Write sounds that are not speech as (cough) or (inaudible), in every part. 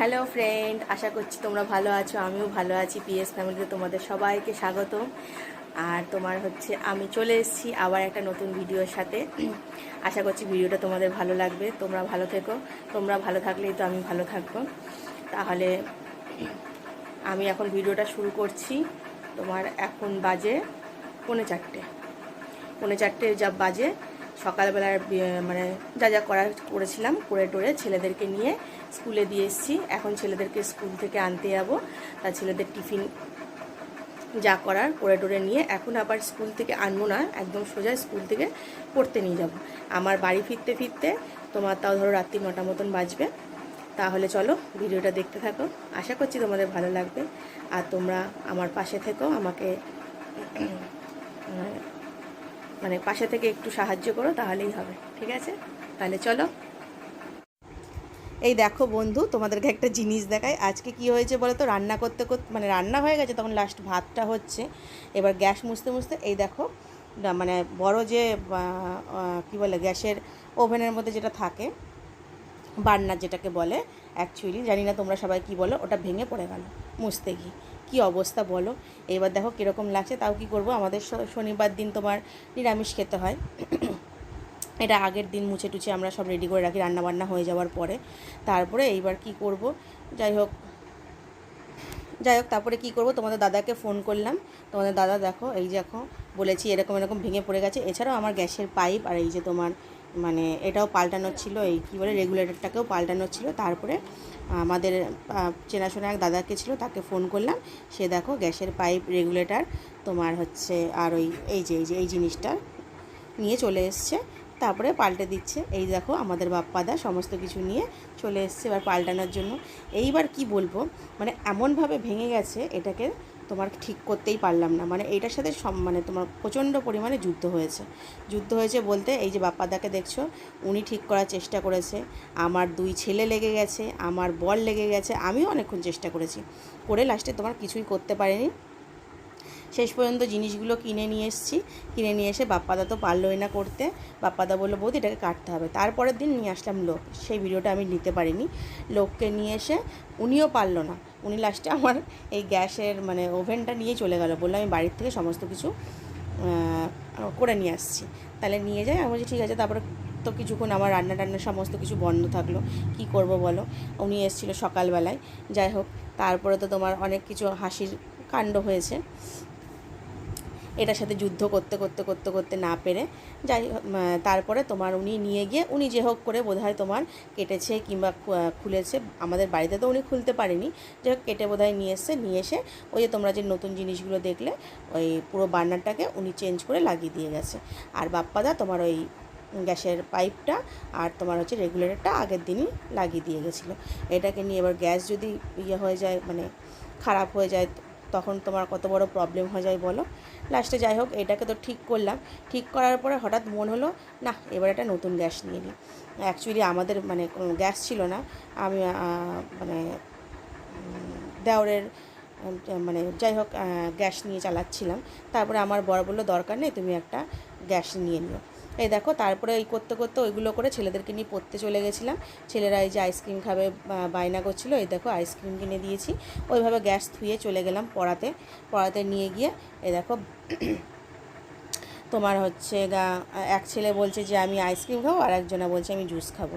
Hello friend, আশা করছি তোমরা ভালো আছো, আমিও ভালো আছি, পিএস ফ্যামিলিতে তোমাদের সবাইকে স্বাগত আর তোমার হচ্ছে, আমি চলে এসেছি আবার একটা নতুন ভিডিওর সাথে। আশা করছি ভিডিওটা তোমাদের ভালো লাগবে, তোমরা ভালো থেকো, তোমরা ভালো থাকলেই তো আমি ভালো থাকব। তাহলে, আমি এখন ভিডিওটা শুরু করছি তোমার এখন বাজে পৌনে চারটে। পৌনে চারটে যা বাজে সকালবেলার মানে যা যা করার করেছিলাম, করে টোরে ছেলেদেরকে নিয়ে স্কুলে দিয়ে এসেছি। এখন ছেলেদেরকে স্কুল থেকে আনতে যাব। তা ছেলেদের টিফিন যা করার করে টোরে নিয়ে এখন আবার স্কুল থেকে আনব না, একদম সোজা স্কুল থেকে পড়তে নিয়ে যাব। আমার বাড়ি ফিরতে ফিরতে তোমার তাও ধরো রাত্রি নটা মতন বাজবে। তাহলে চলো ভিডিওটা দেখতে থাকো। আশা করছি তোমাদের ভালো লাগবে। আর তোমরা আমার পাশে থেকো, আমাকে মানে পাশে থেকে একটু সাহায্য করো, তাহলেই হবে। ঠিক আছে? তাহলে চলো। এই দেখো বন্ধু, তোমাদেরকে একটা জিনিস দেখাই। আজকে কি হয়েছে বলো তো রান্না করতে করতে মানে রান্না হয়ে গেছে, তখন লাস্ট ভাতটা হচ্ছে। এবার গ্যাস মুছতে মুছতে, এই দেখো মানে বড় যে কি বলে, গ্যাসের ওভেনের মধ্যে যেটা থাকে বার্নার যেটাকে বলে অ্যাকচুয়ালি জানি না তোমরা সবাই কি বলো, ওটা ভেঙে পড়ে গেল, মুছতে গিয়ে। কী অবস্থা বলো? এবার দেখো কীরকম লাগছে, তাও কি করব? আমাদের শনিবার দিন তোমার নিরামিষ খেতে হয়। (clears throat) এটা আগের দিন মুছে টুছে আমরা সব রেডি করে রাখি, রান্নাবান্না হয়ে যাওয়ার পরে। তারপরে এইবার কি করব? যাই হোক যাই হোক, তারপরে কি করব? তোমাদের দাদাকে ফোন করলাম। তোমাদের দাদা দেখো, এই যে দেখো, বলেছি এরকম এরকম ভেঙে পড়ে গেছে। এছাড়াও আমার গ্যাসের পাইপ আর এই যে তোমার মানে এটাও পাল্টানোর ছিল, এই কী বলে রেগুলেটরটাকেও পাল্টানোর ছিল। তারপরে আমাদের চেনাশোনা এক দাদাকে ছিল, তাকে ফোন করলাম। সে দেখো গ্যাসের পাইপ রেগুলেটর তোমার হচ্ছে আর ওই, এই যে এই যে, এই জিনিসটা নিয়ে চলে এসছে। তারপরে পাল্টে দিচ্ছে। এই দেখো আমাদের বাপ্পাদা সমস্ত কিছু নিয়ে চলে এসছে এবার পাল্টানোর জন্য। এইবার কি বলব মানে এমনভাবে ভেঙে গেছে এটাকে তোমার ঠিক করতেই পারলাম না। মানে এইটার সাথে মানে তোমার প্রচণ্ড পরিমাণে যুদ্ধ হয়েছে। যুদ্ধ হয়েছে বলতে এই যে বাপ্পাদাকে দেখছ, উনি ঠিক করার চেষ্টা করেছে। আমার দুই ছেলে লেগে গেছে, আমার বল লেগে গেছে, আমিও অনেকক্ষণ চেষ্টা করেছি। করে লাস্টে তোমার কিছুই করতে পারিনি। শেষ পর্যন্ত জিনিসগুলো কিনে নিয়ে এসেছি। কিনে নিয়ে এসে বাপ্পাদা তো পারলোই না করতে। বাপ্পাদা বলল, বৌদি, এটাকে কাটতে হবে। তারপরের দিন নিয়ে আসলাম লোক। সেই ভিডিওটা আমি নিতে পারিনি। লোককে নিয়ে এসে উনিও পারল না। উনি লাস্টে আমার এই গ্যাসের মানে ওভেনটা নিয়ে চলে গেল। বলল, আমি বাড়ির থেকে সমস্ত কিছু করে নিয়ে আসছি। তাহলে নিয়ে যাই আমি বলছি, ঠিক আছে। তারপরে তো কিছুক্ষণ আমার রান্না টান্না সমস্ত কিছু বন্ধ থাকল। কি করব বলো? উনি এসেছিল সকালবেলায়। যাই হোক, তারপরে তো তোমার অনেক কিছু হাসির কাণ্ড হয়েছে। এটার সাথে যুদ্ধ করতে করতে করতে করতে না পেরে যাই তারপরে তোমার উনি নিয়ে গিয়ে, উনি যে হোক করে বোধহয় তোমার কেটেছে কিংবা খুলেছে। আমাদের বাড়িতে তো উনি খুলতে পারেনি। যে হোক, কেটে বোধহয় নিয়ে এসছে। নিয়ে এসে ওই যে তোমরা যে নতুন জিনিসগুলো দেখলে, ওই পুরো বার্নারটাকে উনি চেঞ্জ করে লাগিয়ে দিয়ে গেছে। আর বাপ্পাদা তোমার ওই গ্যাসের পাইপটা আর তোমার হচ্ছে রেগুলেটরটা আগের দিনই লাগিয়ে দিয়ে গেছিল। এটাকে নিয়ে এবার গ্যাস যদি ইয়ে হয়ে যায় মানে খারাপ হয়ে যায় তখন তোমার কত বড় প্রবলেম হয়ে যায় বলো। লাস্টে যাই হোক, এটাকে তো ঠিক করলাম। ঠিক করার পরে হঠাৎ মন হলো, না, এবার একটা নতুন গ্যাস নিয়ে নিই অ্যাকচুয়ালি আমাদের মানে গ্যাস ছিল না। আমি মানে দেওরের মানে যাই হোক গ্যাস নিয়ে চালাচ্ছিলাম। তারপরে আমার বড় বলল, দরকার নেই, তুমি একটা গ্যাস নিয়ে নিও। এই দেখো, তারপরে এই করতে করতে ওইগুলো করে ছেলেদেরকে নিয়ে পড়তে চলে গেছিলাম। ছেলেরা এই যে আইসক্রিম খাবে বায়না করছিল, এই দেখো আইসক্রিম কিনে দিয়েছি। ওইভাবে গ্যাস ধুয়ে চলে গেলাম পড়াতে। পড়াতে নিয়ে গিয়ে, এই দেখো, তোমার হচ্ছে এক ছেলে বলছে যে, আমি আইসক্রিম খাব আর একজনা বলছে, আমি জুস খাব।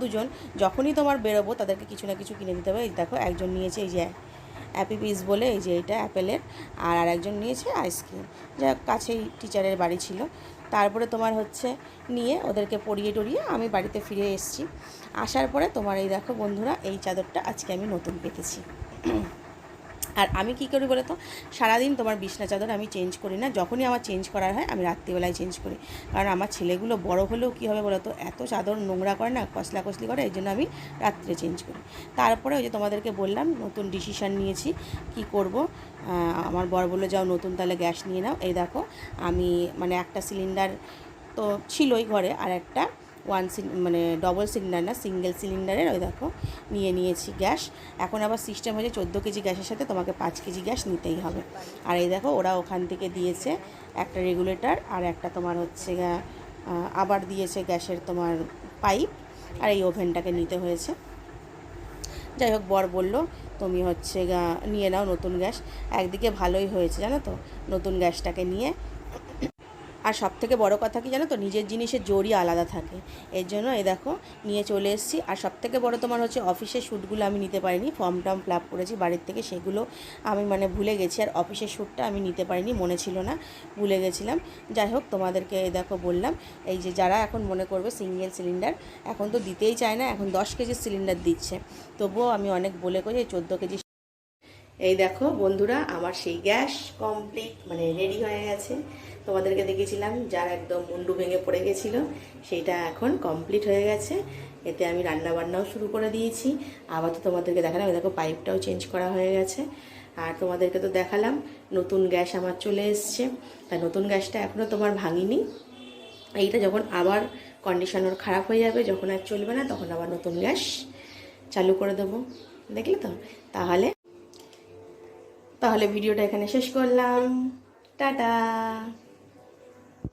দুজন, যখনই তোমার বেরোবো, তাদেরকে কিছু না কিছু কিনে দিতে হবে। এই দেখো, একজন নিয়েছে এই যে অ্যাপি পিস বলে, এই যে এটা অ্যাপেলের, আর আরেকজন নিয়েছে আইসক্রিম। যা কাছেই টিচারের বাড়ি ছিল। তারপরে তোমার হচ্ছে নিয়ে ওদেরকে পরিয়ে টরিয়ে আমি বাড়িতে ফিরে এসেছি। আসার পরে তোমার এই দেখো বন্ধুরা, এই চাদরটা আজকে আমি নতুন পেতেছি। আর আমি কী করি বলো তো সারাদিন তোমার বিছনা চাদর আমি চেঞ্জ করি না, যখনই আমার চেঞ্জ করার হয় আমি রাত্রিবেলায় চেঞ্জ করি। কারণ আমার ছেলেগুলো বড় হলেও কী হবে বলো তো এত চাদর নোংরা করে না, কসলা কসলি করে, এই জন্য আমি রাত্রে চেঞ্জ করি। তারপরে ওই যে তোমাদেরকে বললাম, নতুন ডিসিশান নিয়েছি, কি করব? আমার বর বলল, যাও নতুন তাহলে গ্যাস নিয়ে নাও। এই দেখো, আমি মানে একটা সিলিন্ডার তো ছিলই ঘরে, আর একটা ওয়ান মানে ডবল সিলিন্ডার না সিঙ্গেল সিলিন্ডারের ওই দেখো, নিয়ে নিয়েছি গ্যাস। এখন আবার সিস্টেম হয়েছে চোদ্দ কেজি গ্যাসের সাথে তোমাকে পাঁচ কেজি গ্যাস নিতেই হবে। আর এই দেখো, ওরা ওখান থেকে দিয়েছে একটা রেগুলেটর আর একটা তোমার হচ্ছে আবার দিয়েছে গ্যাসের তোমার পাইপ আর এই ওভেনটাকে নিতে হয়েছে। যাই হোক, বর বলল, তুমি হচ্ছে নিয়ে নাও নতুন গ্যাস। একদিকে ভালোই হয়েছে, জানো তো? নতুন গ্যাসটাকে নিয়ে আর সব থেকে বড় কথা কি জানো তো? নিজের জিনিসের জোরই আলাদা থাকে। এর জন্য এই দেখো, নিয়ে চলে এসেছি। আর সব থেকে বড় তোমার হচ্ছে অফিসের শ্যুটগুলো আমি নিতে পারিনি। ফর্ম টর্ম ফিল করেছি বাড়ির থেকে, সেগুলো আমি মানে ভুলে গেছি। আর অফিসের শ্যুটটা আমি নিতে পারিনি, মনে ছিল না, ভুলে গেছিলাম। যাই হোক, তোমাদেরকে এই দেখো বললাম, এই যে যারা এখন মনে করবে সিঙ্গেল সিলিন্ডার, এখন তো দিতেই চায় না, এখন দশ কেজির সিলিন্ডার দিচ্ছে। তবুও আমি অনেক বলে করে চোদ্দ কেজি এই দেখো বন্ধুরা, আমার সেই গ্যাস কমপ্লিট মানে রেডি হয়ে গেছে। তোমাদেরকে দেখেছিলাম যার একদম মুন্ডু ভেঙে পড়ে গেছিল, সেইটা এখন কমপ্লিট হয়ে গেছে। এতে আমি রান্না বান্নাও শুরু করে দিয়েছি। আবার তো তোমাদেরকে দেখালাম দেখো পাইপটাও চেঞ্জ করা হয়ে গেছে। আর তোমাদেরকে তো দেখালাম, নতুন গ্যাস আমার চলে এসছে। তা নতুন গ্যাসটা এখনও তোমার ভাঙিনি। এইটা যখন আবার কন্ডিশনার খারাপ হয়ে যাবে, যখন আর চলবে না, তখন আবার নতুন গ্যাস চালু করে দেবো। দেখলে তো? তাহলে তাহলে ভিডিওটা এখানে শেষ করলাম। টাটা!